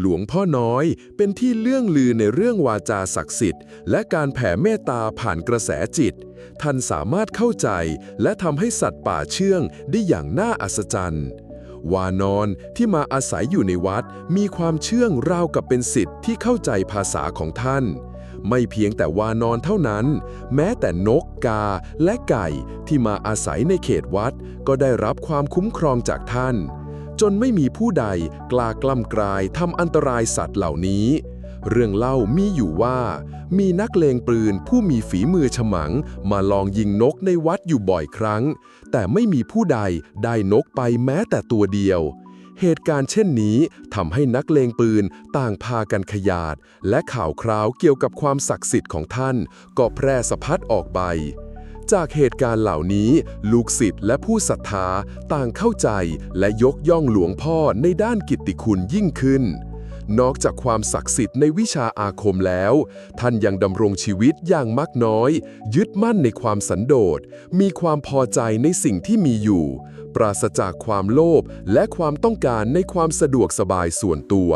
หลวงพ่อน้อยเป็นที่เลื่องลือในเรื่องวาจาศักดิ์สิทธิ์ และการแผ่เมตตาผ่านกระแสจิต ท่านสามารถเข้าใจและทำให้สัตว์ป่าเชื่องได้อย่างน่าอัศจรรย์ วานอนที่มาอาศัยอยู่ในวัดมีความเชื่องราวกับเป็นสิทธิ์ที่เข้าใจภาษาของท่านไม่เพียงแต่วานอนเท่านั้น แม้แต่นกกาและไก่ที่มาอาศัยในเขตวัด ก็ได้รับความคุ้มครองจากท่าน จนไม่มีผู้ใดกล้ากล้ำกลายทำอันตรายสัตว์เหล่านี้ เรื่องเล่ามีอยู่ว่า มีนักเลงปืนผู้มีฝีมือฉมัง มาลองยิงนกในวัดอยู่บ่อยครั้ง แต่ไม่มีผู้ใดได้นกไปแม้แต่ตัวเดียวเหตุการณ์เช่นนี้ทำให้นักเลงปืนต่างพากันขยาด และข่าวคราวเกี่ยวกับความศักดิ์สิทธิ์ของท่าน ก็แพร่สะพัดออกไป จากเหตุการณ์เหล่านี้ ลูกศิษย์และผู้ศรัทธาต่างเข้าใจและยกย่องหลวงพ่อในด้านกิตติคุณยิ่งขึ้น นอกจากความศักดิ์สิทธิ์ในวิชาอาคมแล้ว ท่านยังดำรงชีวิตอย่างมักน้อย ยึดมั่นในความสันโดษ มีความพอใจในสิ่งที่มีอยู่ ปราศจากความโลภและความต้องการในความสะดวกสบายส่วนตัว